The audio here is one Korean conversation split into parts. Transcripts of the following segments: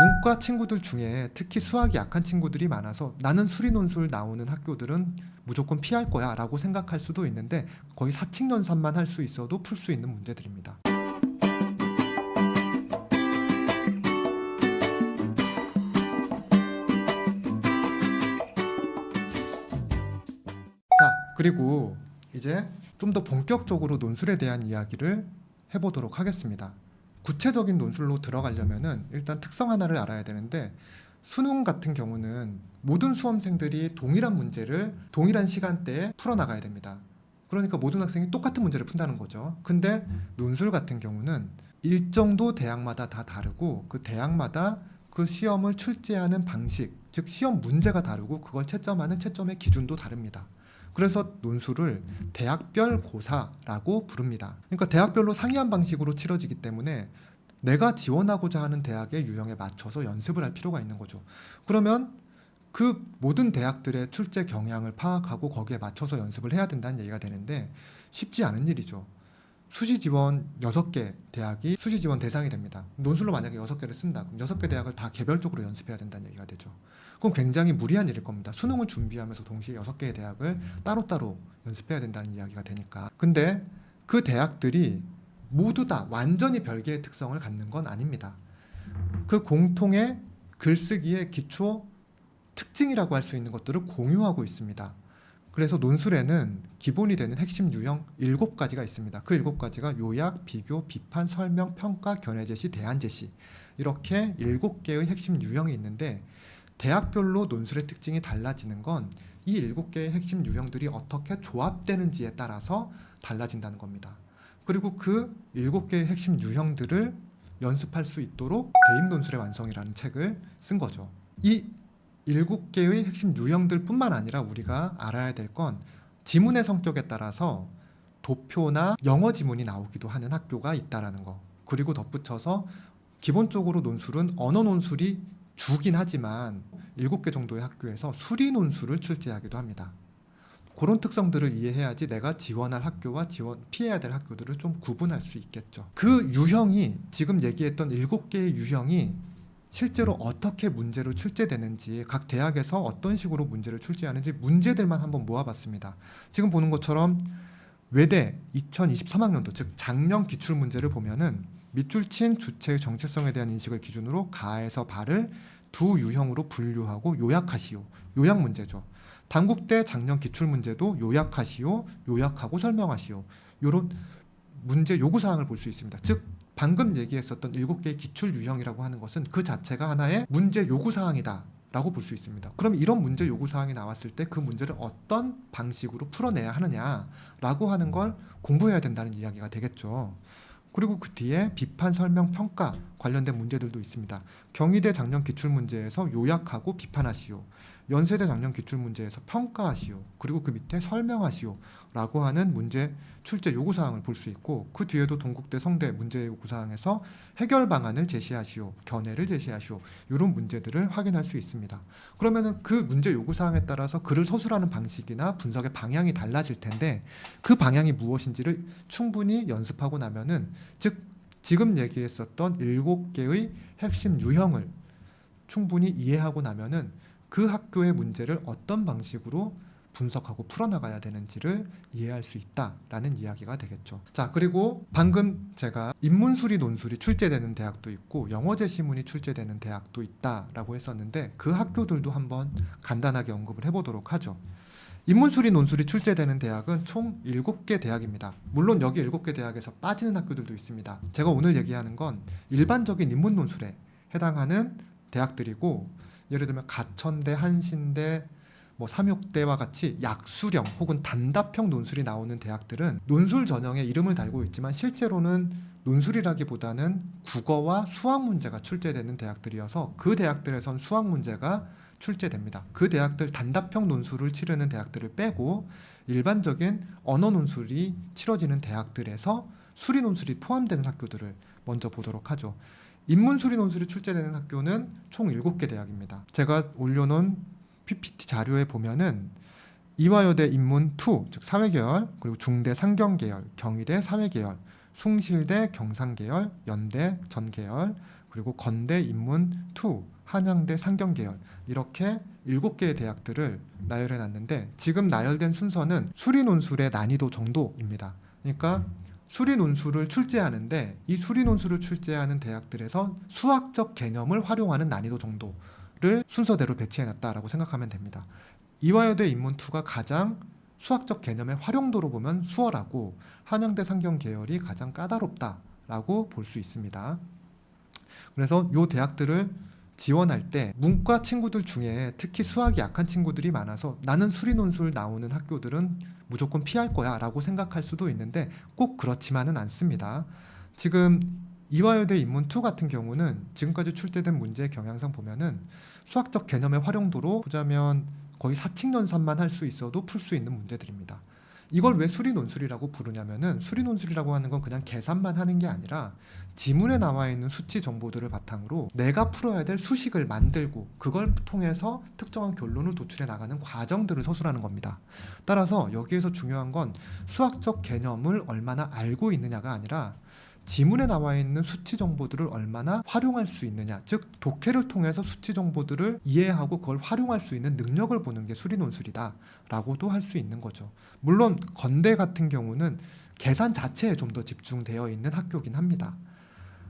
문과 친구들 중에 특히 수학이 약한 친구들이 많아서 나는 수리 논술 나오는 학교들은 무조건 피할 거야 라고 생각할 수도 있는데 거의 사칙연산만 할 수 있어도 풀 수 있는 문제들입니다. 자, 그리고 이제 좀 더 본격적으로 논술에 대한 이야기를 해보도록 하겠습니다. 구체적인 논술로 들어가려면은 일단 특성 하나를 알아야 되는데 수능 같은 경우는 모든 수험생들이 동일한 문제를 동일한 시간대에 풀어나가야 됩니다. 그러니까 모든 학생이 똑같은 문제를 푼다는 거죠. 근데 논술 같은 경우는 일정도 대학마다 다 다르고 그 대학마다 그 시험을 출제하는 방식, 즉 시험 문제가 다르고 그걸 채점하는 채점의 기준도 다릅니다. 그래서 논술을 대학별 고사라고 부릅니다. 그러니까 대학별로 상이한 방식으로 치러지기 때문에 내가 지원하고자 하는 대학의 유형에 맞춰서 연습을 할 필요가 있는 거죠. 그러면 그 모든 대학들의 출제 경향을 파악하고 거기에 맞춰서 연습을 해야 된다는 얘기가 되는데 쉽지 않은 일이죠. 수시 지원 6개 대학이 수시 지원 대상이 됩니다. 논술로 만약에 6개를 쓴다. 그럼 6개 대학을 다 개별적으로 연습해야 된다는 얘기가 되죠. 그럼 굉장히 무리한 일일 겁니다. 수능을 준비하면서 동시에 6개의 대학을 따로따로 연습해야 된다는 이야기가 되니까. 근데 그 대학들이 모두 다 완전히 별개의 특성을 갖는 건 아닙니다. 그 공통의 글쓰기의 기초 특징이라고 할 수 있는 것들을 공유하고 있습니다. 그래서 논술에는 기본이 되는 핵심 유형 7가지가 있습니다. 그 7가지가 요약, 비교, 비판, 설명, 평가, 견해 제시, 대안 제시 이렇게 7개의 핵심 유형이 있는데 대학별로 논술의 특징이 달라지는 건 이 7개의 핵심 유형들이 어떻게 조합되는지에 따라서 달라진다는 겁니다. 그리고 그 7개의 핵심 유형들을 연습할 수 있도록 대입 논술의 완성이라는 책을 쓴 거죠. 이 일곱 개의 핵심 유형들뿐만 아니라 우리가 알아야 될 건 지문의 성격에 따라서 도표나 영어 지문이 나오기도 하는 학교가 있다라는 거. 그리고 덧붙여서 기본적으로 논술은 언어 논술이 주긴 하지만 일곱 개 정도의 학교에서 수리 논술을 출제하기도 합니다. 그런 특성들을 이해해야지 내가 지원할 학교와 지원 피해야 될 학교들을 좀 구분할 수 있겠죠. 그 유형이 지금 얘기했던 일곱 개의 유형이 실제로 어떻게 문제로 출제되는지 각 대학에서 어떤 식으로 문제를 출제하는지 문제들만 한번 모아봤습니다. 지금 보는 것처럼 외대 2023학년도 즉 작년 기출 문제를 보면은 밑줄 친 주체의 정체성에 대한 인식을 기준으로 가에서 발을 두 유형으로 분류하고 요약하시오. 요약 문제죠. 단국대 작년 기출 문제도 요약하시오, 요약하고 설명하시오. 요런 문제 요구 사항을 볼 수 있습니다. 즉 방금 얘기했었던 일곱 개의 기출 유형이라고 하는 것은 그 자체가 하나의 문제 요구 사항이다. 라고 볼 수 있습니다. 그럼 이런 문제 요구 사항이 나왔을 때 그 문제를 어떤 방식으로 풀어내야 하느냐라고 하는 걸 공부해야 된다는 이야기가 되겠죠. 그리고 그 뒤에 비판, 설명, 평가 관련된 문제들도 있습니다. 경희대 작년 기출 문제에서 요약하고 비판하시오. 연세대 작년 기출 문제에서 평가하시오. 그리고 그 밑에 설명하시오라고 하는 문제 출제 요구 사항을 볼 수 있고 그 뒤에도 동국대 성대 문제 요구 사항에서 해결 방안을 제시하시오. 견해를 제시하시오. 이런 문제들을 확인할 수 있습니다. 그러면은 그 문제 요구 사항에 따라서 글을 서술하는 방식이나 분석의 방향이 달라질 텐데 그 방향이 무엇인지를 충분히 연습하고 나면은 즉 지금 얘기했었던 일곱 개의 핵심 유형을 충분히 이해하고 나면은 그 학교의 문제를 어떤 방식으로 분석하고 풀어나가야 되는지를 이해할 수 있다라는 이야기가 되겠죠. 자, 그리고 방금 제가 인문수리 논술이 출제되는 대학도 있고 영어 제 시문이 출제되는 대학도 있다라고 했었는데 그 학교들도 한번 간단하게 언급을 해보도록 하죠. 인문수리 논술이 출제되는 대학은 총 7개 대학입니다. 물론 여기 7개 대학에서 빠지는 학교들도 있습니다. 제가 오늘 얘기하는 건 일반적인 인문 논술에 해당하는 대학들이고 예를 들면 가천대, 한신대, 뭐 삼육대와 같이 약수령 혹은 단답형 논술이 나오는 대학들은 논술 전형에 이름을 달고 있지만 실제로는 논술이라기보다는 국어와 수학 문제가 출제되는 대학들이어서 그 대학들에선 수학 문제가 출제됩니다. 그 대학들 단답형 논술을 치르는 대학들을 빼고 일반적인 언어 논술이 치러지는 대학들에서 수리 논술이 포함되는 학교들을 먼저 보도록 하죠. 인문 수리 논술이 출제되는 학교는 총 7개 대학입니다. 제가 올려놓은 PPT 자료에 보면은 이화여대 인문 2, 즉 사회계열, 그리고 중대 상경계열, 경희대 사회계열, 숭실대 경상계열, 연대 전계열, 그리고 건대 인문 2, 한양대 상경계열 이렇게 일곱 개의 대학들을 나열해 놨는데 지금 나열된 순서는 수리 논술의 난이도 정도입니다. 그러니까 수리 논술을 출제하는데 이 수리 논술을 출제하는 대학들에서 수학적 개념을 활용하는 난이도 정도 를 순서대로 배치해 놨다라고 생각하면 됩니다. 이화여대 인문 2가 가장 수학적 개념의 활용도로 보면 수월하고 한양대 상경 계열이 가장 까다롭다라고 볼 수 있습니다. 그래서 요 대학들을 지원할 때 문과 친구들 중에 특히 수학이 약한 친구들이 많아서 나는 수리 논술 나오는 학교들은 무조건 피할 거야 라고 생각할 수도 있는데 꼭 그렇지만은 않습니다. 지금 이화여대 인문 2 같은 경우는 지금까지 출제된 문제의 경향상 보면은 수학적 개념의 활용도로 보자면 거의 사칙 연산만 할 수 있어도 풀 수 있는 문제들입니다. 이걸 왜 수리 논술이라고 부르냐면은 수리 논술이라고 하는 건 그냥 계산만 하는 게 아니라 지문에 나와 있는 수치 정보들을 바탕으로 내가 풀어야 될 수식을 만들고 그걸 통해서 특정한 결론을 도출해 나가는 과정들을 서술하는 겁니다. 따라서 여기에서 중요한 건 수학적 개념을 얼마나 알고 있느냐가 아니라 지문에 나와 있는 수치 정보들을 얼마나 활용할 수 있느냐, 즉 독해를 통해서 수치 정보들을 이해하고 그걸 활용할 수 있는 능력을 보는 게 수리 논술이다 라고도 할 수 있는 거죠. 물론 건대 같은 경우는 계산 자체에 좀 더 집중되어 있는 학교긴 합니다.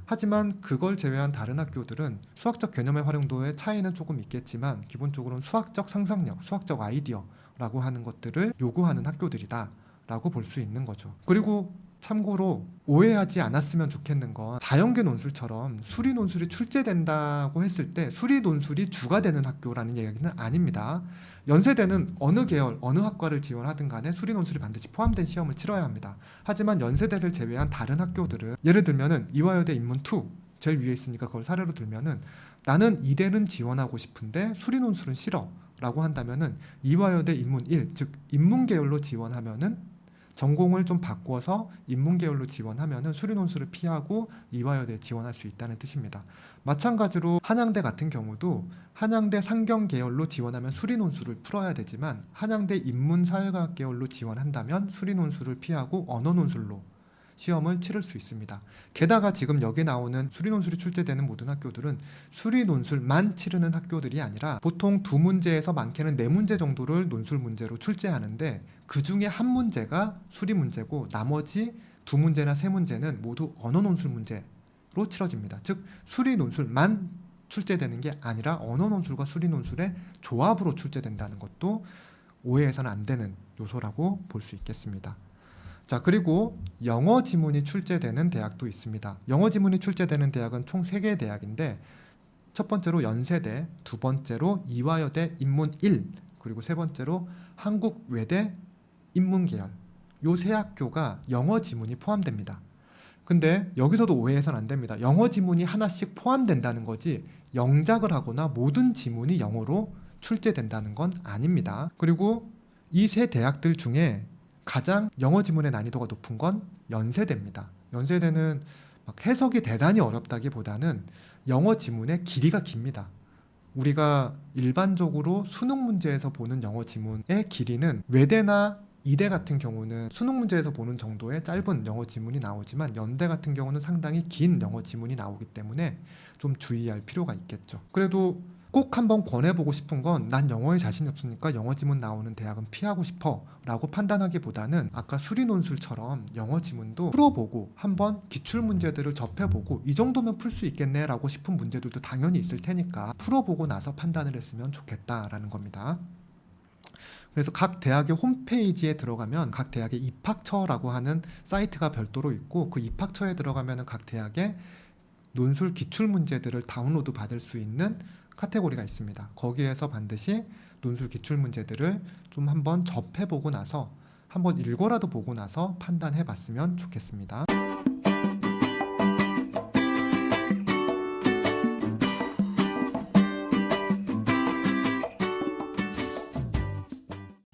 하지만 그걸 제외한 다른 학교들은 수학적 개념의 활용도의 차이는 조금 있겠지만 기본적으로는 수학적 상상력, 수학적 아이디어라고 하는 것들을 요구하는 학교들이다 라고 볼 수 있는 거죠. 그리고 참고로 오해하지 않았으면 좋겠는 건 자연계 논술처럼 수리 논술이 출제된다고 했을 때 수리 논술이 주가 되는 학교라는 얘기는 아닙니다. 연세대는 어느 계열, 어느 학과를 지원하든 간에 수리 논술이 반드시 포함된 시험을 치러야 합니다. 하지만 연세대를 제외한 다른 학교들은 예를 들면은 이화여대 인문 2 제일 위에 있으니까 그걸 사례로 들면은 나는 이대는 지원하고 싶은데 수리 논술은 싫어 라고 한다면은 이화여대 인문 1, 즉 인문 계열로 지원하면은 전공을 좀 바꿔서 인문 계열로 지원하면은 수리 논술을 피하고 이화여대 지원할 수 있다는 뜻입니다. 마찬가지로 한양대 같은 경우도 한양대 상경 계열로 지원하면 수리 논술을 풀어야 되지만 한양대 인문 사회과학 계열로 지원한다면 수리 논술을 피하고 언어 논술로 시험을 치를 수 있습니다. 게다가 지금 여기 나오는 수리 논술이 출제되는 모든 학교들은 수리 논술만 치르는 학교들이 아니라 보통 두 문제에서 많게는 네 문제 정도를 논술 문제로 출제하는데 그 중에 한 문제가 수리 문제고 나머지 두 문제나 세 문제는 모두 언어 논술 문제로 치러집니다. 즉 수리 논술만 출제되는 게 아니라 언어 논술과 수리 논술의 조합으로 출제된다는 것도 오해해서는 안 되는 요소라고 볼 수 있겠습니다. 자, 그리고 영어 지문이 출제되는 대학도 있습니다. 영어 지문이 출제되는 대학은 총 3개의 대학인데 첫 번째로 연세대, 두 번째로 이화여대 인문 1, 그리고 세 번째로 한국외대 인문계열. 요 세 학교가 영어 지문이 포함됩니다. 근데 여기서도 오해해서는 안 됩니다. 영어 지문이 하나씩 포함된다는 거지 영작을 하거나 모든 지문이 영어로 출제된다는 건 아닙니다. 그리고 이 세 대학들 중에 가장 영어 지문의 난이도가 높은 건 연세대입니다. 연세대는 막 해석이 대단히 어렵다기보다는 영어 지문의 길이가 깁니다. 우리가 일반적으로 수능 문제에서 보는 영어 지문의 길이는 외대나 이대 같은 경우는 수능 문제에서 보는 정도의 짧은 영어 지문이 나오지만 연대 같은 경우는 상당히 긴 영어 지문이 나오기 때문에 좀 주의할 필요가 있겠죠. 그래도 꼭 한번 권해보고 싶은 건 난 영어에 자신이 없으니까 영어 지문 나오는 대학은 피하고 싶어 라고 판단하기보다는 아까 수리 논술처럼 영어 지문도 풀어보고 한번 기출 문제들을 접해보고 이 정도면 풀 수 있겠네 라고 싶은 문제들도 당연히 있을 테니까 풀어보고 나서 판단을 했으면 좋겠다라는 겁니다. 그래서 각 대학의 홈페이지에 들어가면 각 대학의 입학처라고 하는 사이트가 별도로 있고 그 입학처에 들어가면 각 대학의 논술 기출 문제들을 다운로드 받을 수 있는 카테고리가 있습니다. 거기에서 반드시 논술 기출 문제들을 좀 한번 접해보고 나서 한번 읽어라도 보고 나서 판단해 봤으면 좋겠습니다.